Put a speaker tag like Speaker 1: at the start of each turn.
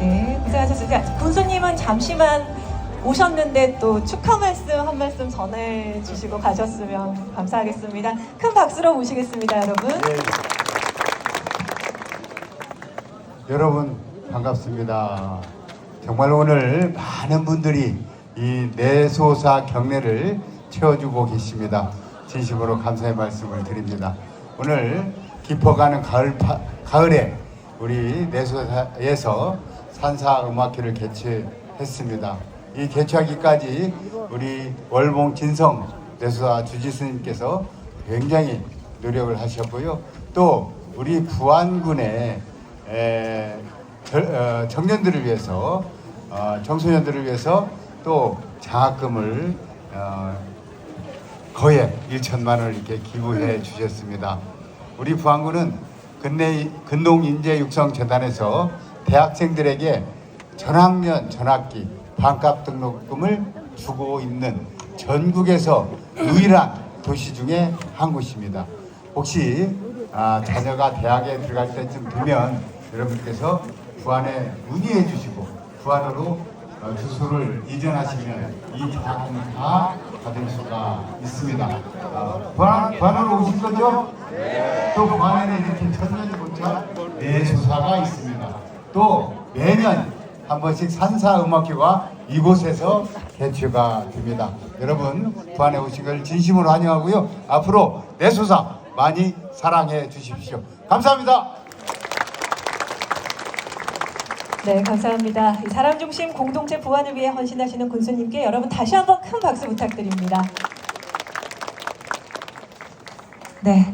Speaker 1: 네, 고생하셨습니다. 군수님은 잠시만 오셨는데 또 축하 말씀 한 말씀 전해 주시고 가셨으면 감사하겠습니다. 큰 박수로 모시겠습니다, 여러분.
Speaker 2: 네. 여러분 반갑습니다. 정말 오늘 많은 분들이 이 내소사 경례를 채워주고 계십니다. 진심으로 감사의 말씀을 드립니다. 오늘 깊어가는 가을 파, 가을에 우리 내소사에서 산사 음악회를 개최했습니다. 이 개최하기까지 우리 월봉 진성 내소사 주지스님께서 굉장히 노력을 하셨고요. 또 우리 부안군의 어, 청년들을 위해서 어, 청소년들을 위해서 또 장학금을 어, 거액 1천만 원을 이렇게 기부해 주셨습니다. 우리 부안군은 근내 근농인재 육성 재단에서 대학생들에게 전학년 전학기 반값 등록금을 주고 있는 전국에서 유일한 도시 중에 한 곳입니다. 혹시 아, 자녀가 대학에 들어갈 때쯤 되면 여러분께서 부안에 문의해 주시고 부안으로 어, 주소를 이전하시면 이 장학금을 다 받을 수가 있습니다. 어, 부안, 부안으로 오실 거죠? 또 부안에는 이렇게 천년고차 내소사가 있습니다. 또 매년 한 번씩 산사 음악회가 이곳에서 개최가 됩니다. 여러분 부안에 오신 걸 진심으로 환영하고요. 앞으로 내소사 많이 사랑해 주십시오. 감사합니다.
Speaker 1: 네, 감사합니다. 이 사람 중심 공동체 보완을 위해 헌신하시는 군수님께 여러분 다시 한번 큰 박수 부탁드립니다. 네.